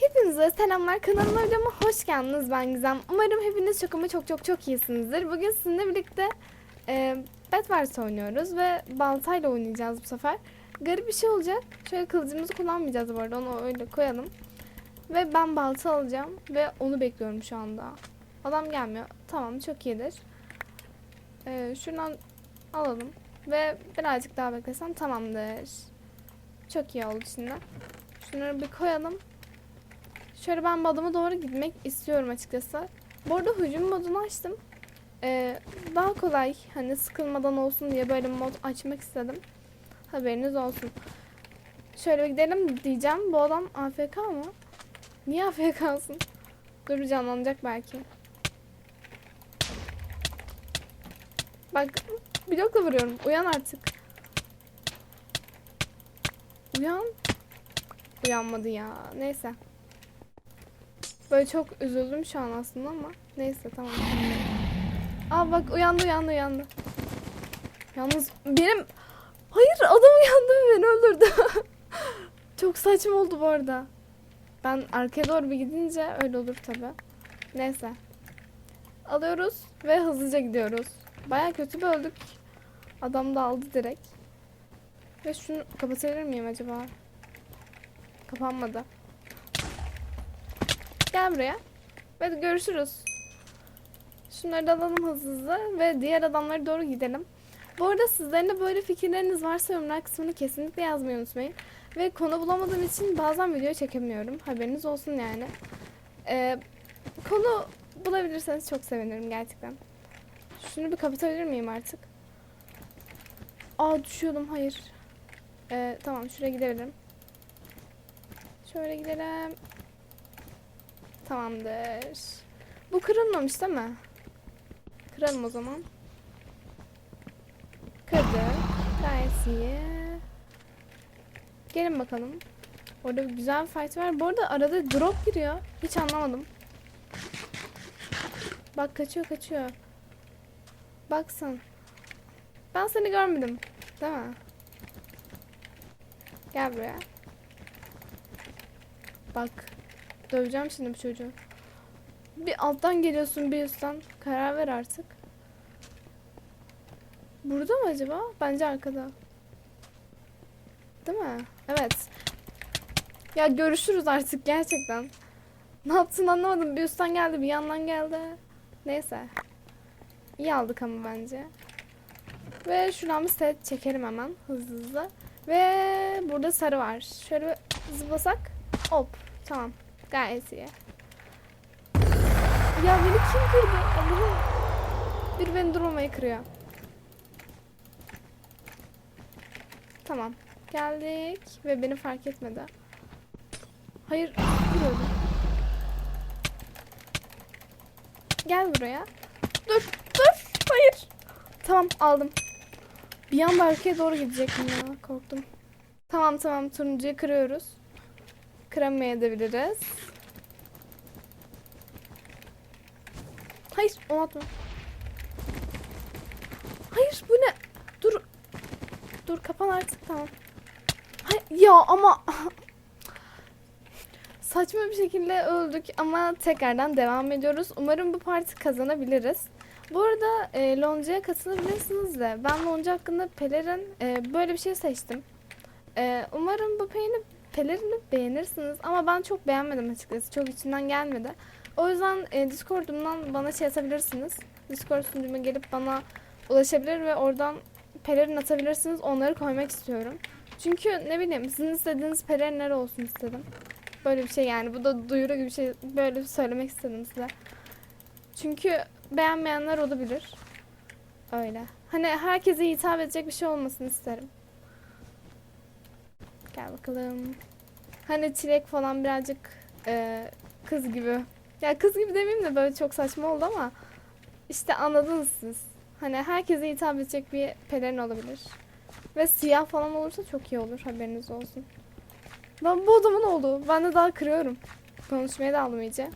Hepinize selamlar kanalıma videoma hoş geldiniz ben Gizem. Umarım hepiniz çok ama çok çok çok iyisinizdir. Bugün sizinle birlikte e, Bedwars oynuyoruz ve baltayla oynayacağız bu sefer. Garip bir şey olacak. Şöyle kılıcımızı kullanmayacağız bu arada onu öyle koyalım. Ve ben balta alacağım ve onu bekliyorum şu anda. Adam gelmiyor. Tamam çok iyidir. E, şuradan alalım ve birazcık daha beklesem tamamdır. Çok iyi oldu şimdi. Şunları bir koyalım. Şöyle ben bu adama doğru gitmek istiyorum açıkçası. Bu arada hücum modunu açtım. Ee, daha kolay hani sıkılmadan olsun diye böyle mod açmak istedim. Haberiniz olsun. Şöyle gidelim diyeceğim. Bu adam AFK mı? Niye AFK'sın? Dur canlanacak belki. Bak blokla vuruyorum. Uyan artık. Uyan. Uyanmadı ya. Neyse. Böyle çok üzüldüm şu an aslında ama neyse tamam. Aa bak uyandı uyandı uyandı. Yalnız benim hayır adam uyandı ve beni öldürdü. çok saçma oldu bu arada. Ben arkaya doğru bir gidince öyle olur tabi. Neyse. Alıyoruz ve hızlıca gidiyoruz. Baya kötü bir öldük. Adam da aldı direkt. Ve şunu kapatabilir miyim acaba? Kapanmadı. Gel buraya. Ve görüşürüz. Şunları da alalım hızlı hızlı ve diğer adamlara doğru gidelim. Bu arada sizlerin de böyle fikirleriniz varsa yorumlar kısmını kesinlikle yazmayı unutmayın. Ve konu bulamadığım için bazen video çekemiyorum. Haberiniz olsun yani. Ee, konu bulabilirseniz çok sevinirim gerçekten. Şunu bir kapatabilir miyim artık? Aa düşüyordum hayır. Ee, tamam şuraya gidebilirim. Şöyle gidelim. Tamamdır. Bu kırılmamış değil mi? Kıralım o zaman. Kırdık. Gayet iyi. Gelin bakalım. Orada güzel bir fight var. Bu arada arada drop giriyor. Hiç anlamadım. Bak kaçıyor kaçıyor. Baksın. Ben seni görmedim. Değil mi? Gel buraya. Bak. Döveceğim şimdi bu çocuğu. Bir alttan geliyorsun bir üstten. Karar ver artık. Burada mı acaba? Bence arkada. Değil mi? Evet. Ya görüşürüz artık gerçekten. Ne yaptığını anlamadım. Bir üstten geldi bir yandan geldi. Neyse. İyi aldık ama bence. Ve şuradan bir set çekelim hemen hızlı hızlı. Ve burada sarı var. Şöyle zıplasak. Hop. Tamam. Gayet iyi. Ya beni kim kırdı? Allah'ım. Bir beni durmamayı kırıyor. Tamam. Geldik ve beni fark etmedi. Hayır. Kırıyordu. Gel buraya. Dur. Dur. Hayır. Tamam aldım. Bir anda arkaya doğru gidecektim ya. Korktum. Tamam tamam turuncuyu kırıyoruz. Kıramayabiliriz. Hayır onu atma. Hayır bu ne? Dur. Dur kapan artık tamam. Hayır, ya ama saçma bir şekilde öldük ama tekrardan devam ediyoruz. Umarım bu parti kazanabiliriz. Bu arada e, Lonca'ya katılabilirsiniz de ben Lonca hakkında pelerin e, böyle bir şey seçtim. E, umarım bu pelerini, pelerini beğenirsiniz ama ben çok beğenmedim açıkçası. Çok içinden gelmedi. O yüzden e, Discord'umdan bana şey atabilirsiniz. Discord sunucuma gelip bana ulaşabilir ve oradan pelerin atabilirsiniz. Onları koymak istiyorum. Çünkü ne bileyim sizin istediğiniz pelerinler olsun istedim. Böyle bir şey yani. Bu da duyuru gibi bir şey. Böyle söylemek istedim size. Çünkü beğenmeyenler olabilir. Öyle. Hani herkese hitap edecek bir şey olmasını isterim. Gel bakalım. Hani çilek falan birazcık e, kız gibi. Ya kız gibi demeyeyim de böyle çok saçma oldu ama işte anladınız siz. Hani herkese hitap edecek bir pelerin olabilir. Ve siyah falan olursa çok iyi olur haberiniz olsun. Lan bu adamın oldu. Ben de daha kırıyorum. Konuşmaya da aldım iyice.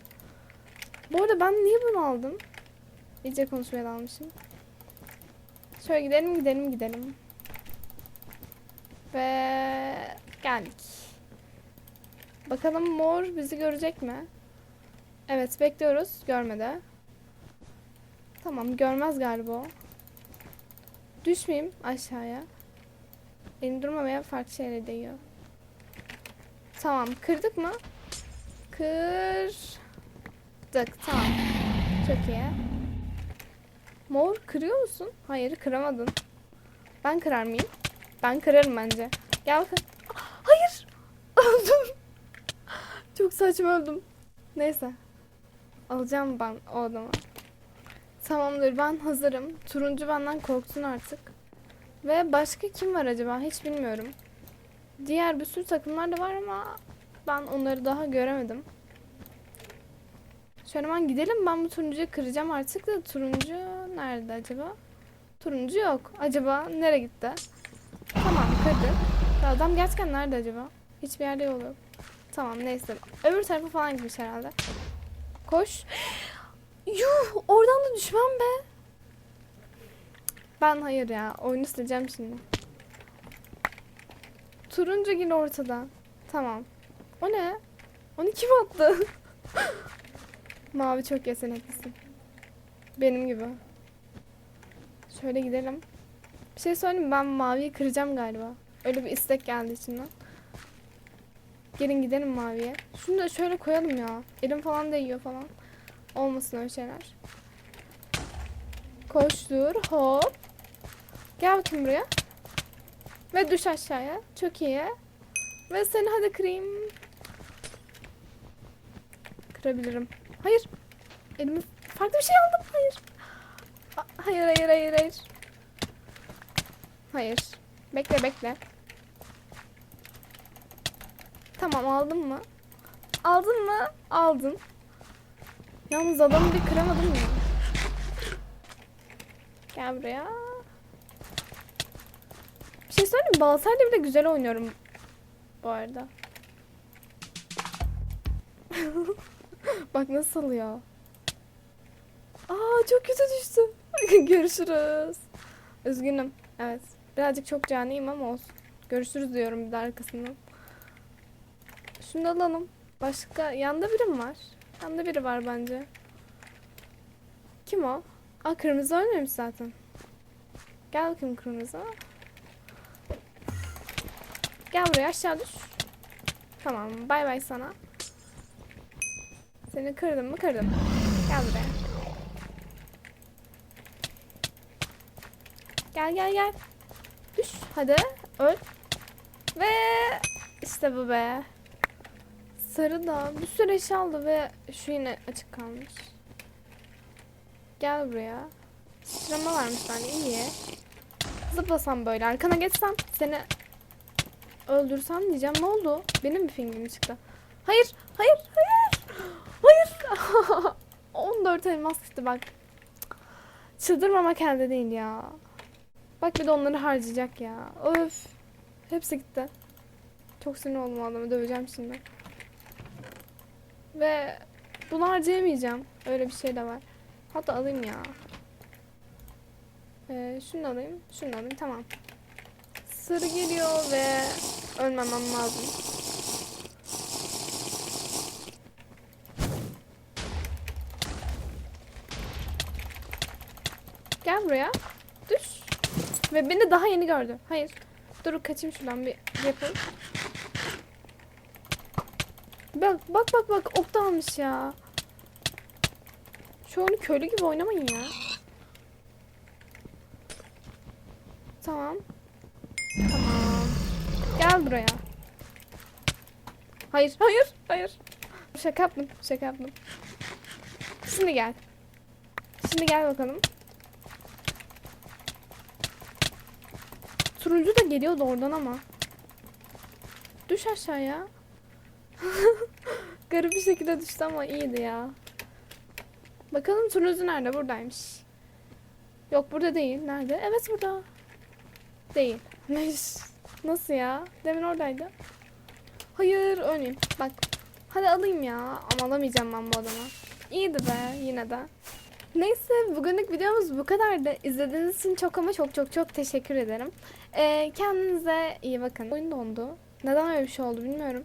Bu arada ben niye bunu aldım? İyice konuşmaya dalmışım. Şöyle gidelim gidelim gidelim. Ve geldik. Bakalım mor bizi görecek mi? Evet bekliyoruz. Görmedi. Tamam görmez galiba o. Düşmeyeyim aşağıya. Elim durmamaya farklı şeyler değiyor. Tamam kırdık mı? Kırdık. Tamam. Çok iyi. Mor kırıyor musun? Hayır kıramadın. Ben kırar mıyım? Ben kırarım bence. Gel bakın. Hayır. Öldüm. Çok saçma öldüm. Neyse. Alacağım ben o adamı. Tamamdır ben hazırım. Turuncu benden korksun artık. Ve başka kim var acaba hiç bilmiyorum. Diğer bir sürü takımlar da var ama ben onları daha göremedim. Şöyle hemen gidelim ben bu turuncuyu kıracağım artık da turuncu nerede acaba? Turuncu yok. Acaba nereye gitti? Tamam kırdık. Adam gerçekten nerede acaba? Hiçbir yerde yolu yok. Tamam neyse. Öbür tarafa falan gitmiş herhalde. Koş. Yuh oradan da düşmem be. Ben hayır ya. Oyunu sileceğim şimdi. Turuncu yine ortada. Tamam. O ne? Onu kim attı? Mavi çok yeteneklisin. Benim gibi. Şöyle gidelim. Bir şey söyleyeyim mi? ben maviyi kıracağım galiba. Öyle bir istek geldi içimden. Gelin gidelim maviye. Şunu da şöyle koyalım ya. Elim falan değiyor falan. Olmasın öyle şeyler. Koştur hop. Gel bakayım buraya. Ve düş aşağıya. Çok iyi. Ve seni hadi kırayım. Kırabilirim. Hayır. Elimi farklı bir şey aldım. Hayır. Hayır hayır hayır hayır. Hayır. Bekle bekle. Tamam aldın mı? Aldın mı? Aldın. Yalnız adamı bir kıramadım ya. Gel buraya. Bir şey söyleyeyim mi? Baltayla bile güzel oynuyorum. Bu arada. Bak nasıl salıyor. Aa çok kötü düştüm. Görüşürüz. Üzgünüm. Evet. Birazcık çok caniyim ama olsun. Görüşürüz diyorum bir de arkasından. Şunu alalım. Başka yanda biri mi var? Yanda biri var bence. Kim o? Aa kırmızı ölmemiş zaten. Gel bakayım kırmızı. Gel buraya aşağı düş. Tamam bay bay sana. Seni kırdım mı kırdım. Gel buraya. Gel gel gel. Düş hadi öl. Ve işte bu be. Sarı da bir sürü aldı ve şu yine açık kalmış. Gel buraya. Sıçrama varmış bende iyi. Zıplasam böyle arkana geçsem seni öldürsem diyeceğim ne oldu? Benim bir fingrim çıktı. Hayır hayır hayır. Hayır. 14 elmas gitti bak. Çıldırmamak elde değil ya. Bak bir de onları harcayacak ya. Öf. Hepsi gitti. Çok sinir oldum adamı döveceğim şimdi. Ve bunu harcayamayacağım. Öyle bir şey de var. Hatta alayım ya. Ee, şunu alayım. Şunu alayım. Tamam. Sarı geliyor ve ölmemem lazım. Gel buraya. Düş. Ve beni daha yeni gördü. Hayır. Dur kaçayım şuradan bir yapayım. Bak bak bak bak ok da ya. Şu oyunu köylü gibi oynamayın ya. Tamam. Tamam. Gel buraya. Hayır, hayır, hayır. Şaka yaptım, şaka yaptım. Şimdi gel. Şimdi gel bakalım. Turuncu da geliyordu oradan ama. Düş aşağıya. Garip bir şekilde düştü ama iyiydi ya. Bakalım turuncu nerede? Buradaymış. Yok burada değil. Nerede? Evet burada. Değil. Nasıl ya? Demin oradaydı. Hayır ölmeyeyim. Bak. Hadi alayım ya. Ama alamayacağım ben bu adamı. İyiydi be yine de. Neyse bugünlük videomuz bu kadardı. İzlediğiniz için çok ama çok çok çok teşekkür ederim. Ee, kendinize iyi bakın. Oyun dondu. Neden öyle bir şey oldu bilmiyorum.